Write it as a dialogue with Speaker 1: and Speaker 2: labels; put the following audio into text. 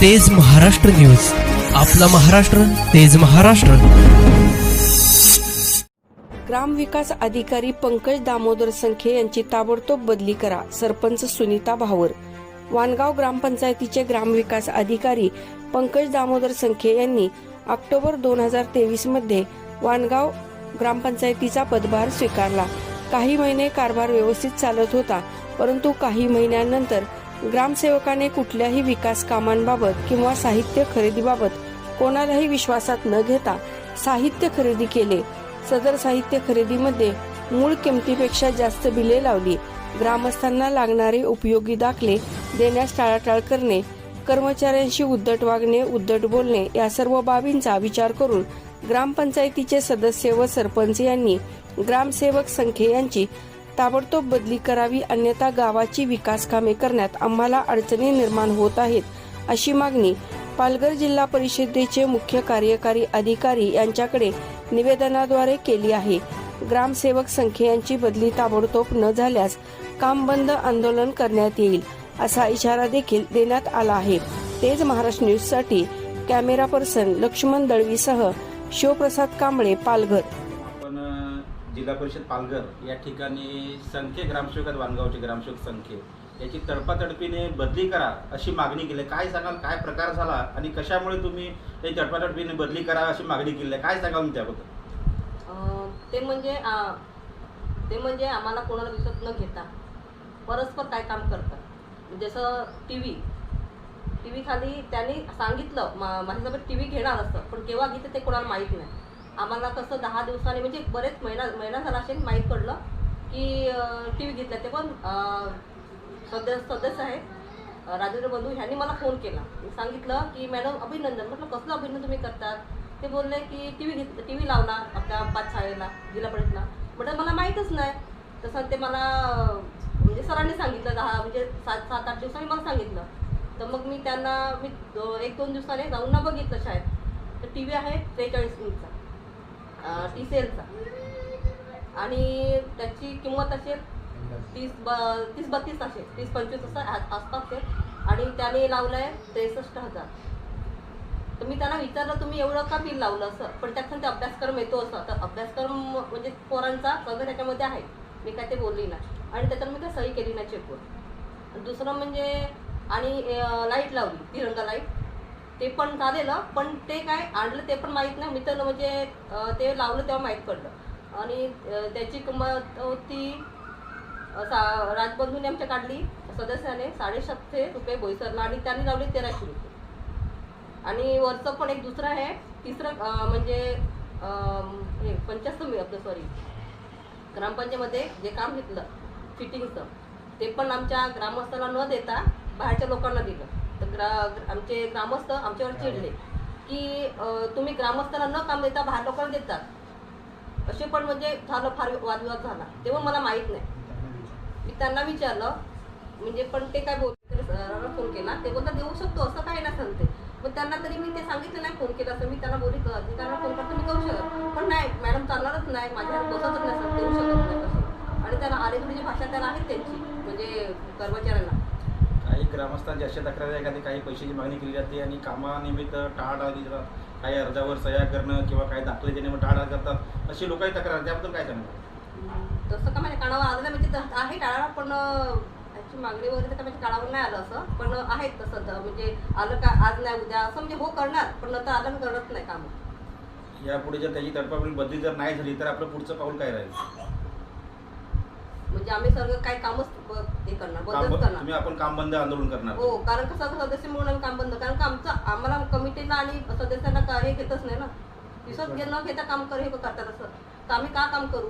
Speaker 1: तेज महाराष्ट्र न्यूज. आपला महाराष्ट्र तेज महाराष्ट्र.
Speaker 2: ग्रामविकास अधिकारी पंकज दामोदर संखे यांची ताबडतोब बदली करा सरपंच सुनीता भावर वानगाव ग्रामपंचायतीचे ग्रामविकास अधिकारी पंकज दामोदर संखे यांनी ऑक्टोबर दोन हजार तेवीसमध्ये वानगाव ग्रामपंचायतीचा पदभार स्वीकारला. काही महिने कारभार व्यवस्थित चालत होता परंतु काही महिन्यानंतर ग्रामसेवकाने कुठल्याही विकास कामांबाबत किंवा साहित्य खरेदीबाबत कोणालाही विश्वासात न घेता साहित्य खरेदी केले. सदर साहित्य खरेदीमध्ये मूळ किमतीपेक्षा जास्त बिले लावली. ग्रामस्थांना लागणारे उपयोगी दाखले देण्यास टाळाटाळ करणे कर्मचाऱ्यांशी उद्धट वागणे उद्धट बोलणे या सर्व बाबींचा विचार करून ग्रामपंचायतीचे सदस्य व सरपंच यांनी ग्रामसेवक संख्ये यांची ताबडतोब बदली करावी अन्यथा गावाची विकास कामे करण्यात आम्हाला अडचणी निर्माण होत आहेत अशी मागणी पालघर जिल्हा परिषदेचे मुख्य कार्यकारी अधिकारी यांच्याकडे निवेदनाद्वारे केली आहे. ग्रामसेवक संख्ये यांची बदली ताबडतोब न झाल्यास काम बंद आंदोलन करण्यात येईल असा इशारा देखील देण्यात आला आहे. तेज महाराष्ट्र न्यूजसाठी कॅमेरा पर्सन लक्ष्मण दळवीसह शिवप्रसाद कांबळे पालघर.
Speaker 3: जिल्हा परिषद पालघर या ठिकाणी संख्ये ग्रामसेवक आहेत वानगावचे ग्रामसेवक संख्ये याची तडपातडपीने बदली करा अशी मागणी केली. काय सांगाल? काय प्रकार झाला? आणि कशामुळे तुम्ही ते तडपातडपीने बदली करा अशी मागणी केली? आहे काय सांगाल तुम्ही त्याबद्दल
Speaker 4: ते म्हणजे ते म्हणजे आम्हाला कोणाला विसत न घेता परस्पर काय काम करतात. जसं टी व्ही टी व्ही खाली त्यांनी सांगितलं मा माझ्यासोबत टी व्ही घेणार असतं पण केव्हा घेते ते कोणाला माहीत नाही. आम्हाला कसं दहा दिवसांनी म्हणजे बरेच महिना महिना झाला असेल माहीत पडलं की टी व्ही घेतला ते पण सदस्य सदस्य आहेत राजेंद्र बंधू ह्यांनी मला फोन केला. मी सांगितलं की मॅडम अभिनंदन. म्हटलं कसलं अभिनंदन तुम्ही करतात? ते बोलले की टी व्ही घेत टी व्ही लावला आपल्या पाच शाळेला जिल्हा परिषदला. म्हटलं मला माहीतच नाही. तसं ते मला म्हणजे सरांनी सांगितलं दहा म्हणजे सात सात आठ दिवसांनी मला सांगितलं. तर मग मी त्यांना मी एक दोन दिवसाने जाऊन ना बघितलं शाळेत. तर टी व्ही आहे त्रेचाळीस इंचचा टी सी एलचा आणि त्याची किंमत असेल तीस ब तीस बत्तीस असेल तीस पंचवीस असं आ- आसपास आहे. आणि त्याने लावलं आहे त्रेसष्ट हजार. तर मी त्यांना विचारलं तुम्ही एवढं का बिल लावलं असं? पण त्यात ते अभ्यासक्रम येतो असं. तर अभ्यासक्रम म्हणजे पोरांचा सगळं त्याच्यामध्ये आहे. मी काय ते बोलली नाही. आणि त्याच्यावर मी काय सही केली नाही चेकवर दुसरं म्हणजे आणि लाइट लावली तिरंगा लाइट ते पण झालेलं पण ते काय आणलं ते पण माहीत नाही. मी तर म्हणजे ते लावलं तेव्हा माहीत पडलं. आणि त्याची किंमत होती सा राजबंधूने आमच्या काढली सदस्याने साडेसातशे रुपये बोईसरला आणि त्यांनी लावले तेराशे रुपये. आणि वरचं पण एक दुसरं आहे तिसरं म्हणजे हे पंचायत आपलं सॉरी ग्रामपंचायतमध्ये जे काम घेतलं फिटिंगचं ते पण आमच्या ग्रामस्थांना न देता बाहेरच्या लोकांना दिलं. ग्रा आमचे ग्रामस्थ आमच्यावर चिडले की तुम्ही ग्रामस्थांना न काम देता बाहेर लोकांना देतात असे पण म्हणजे झालं फार वादविवाद झाला. तेव्हा मला माहीत नाही. मी त्यांना विचारलं म्हणजे पण ते काय बोलले सरांना फोन केला. ते बोलता देऊ शकतो असं काय नाही सांगते. पण त्यांना तरी मी ते सांगितलं नाही फोन केला असं. मी त्यांना बोलली त्यांना फोन करतो मी करू शकत. पण नाही मॅडम चालणारच नाही माझ्या बसतच नाही देऊ शकत नाही. आणि त्यांना आरेतुरीची म्हणजे भाषा त्याला आहे त्यांची म्हणजे कर्मचाऱ्यांना.
Speaker 3: काही ग्रामस्थांची अशा तक्रारी एखादी काही पैशाची मागणी केली जाते आणि कामानिमित्त टाळाटाळ केली जातात. काही अर्जावर सह्या करणं किंवा काही दाखले देणे टाळाटाळ करतात. अशी लोकांची तक्रार. त्याबद्दल काय सांगणार?
Speaker 4: तसं का माझ्या कानावर आलं नाही. म्हणजे आहे टाळा पण त्याची मागणी वगैरे तर माझ्या कानावर नाही आलं असं. पण आहेत तसं म्हणजे आलं का आज नाही उद्या असं म्हणजे हो करणार पण नंतर आलं करत नाही कामं.
Speaker 3: यापुढे जर त्याची तडपाबडी बदली जर नाही झाली तर आपलं पुढचं पाऊल काय राहील?
Speaker 4: म्हणजे आम्ही सगळं काही कामच हे करणार
Speaker 3: काम
Speaker 4: बंदच करणार.
Speaker 3: तुम्ही आपण काम बंद आंदोलन करणार.
Speaker 4: हो कारण का सगळं सदस्य म्हणून आम्ही काम बंद कारण का आमचं आम्हाला कमिटीला आणि सदस्यांना हे घेतच नाही ना? घे- न घेता काम कर हे करतात असं. तर आम्ही का काम करू?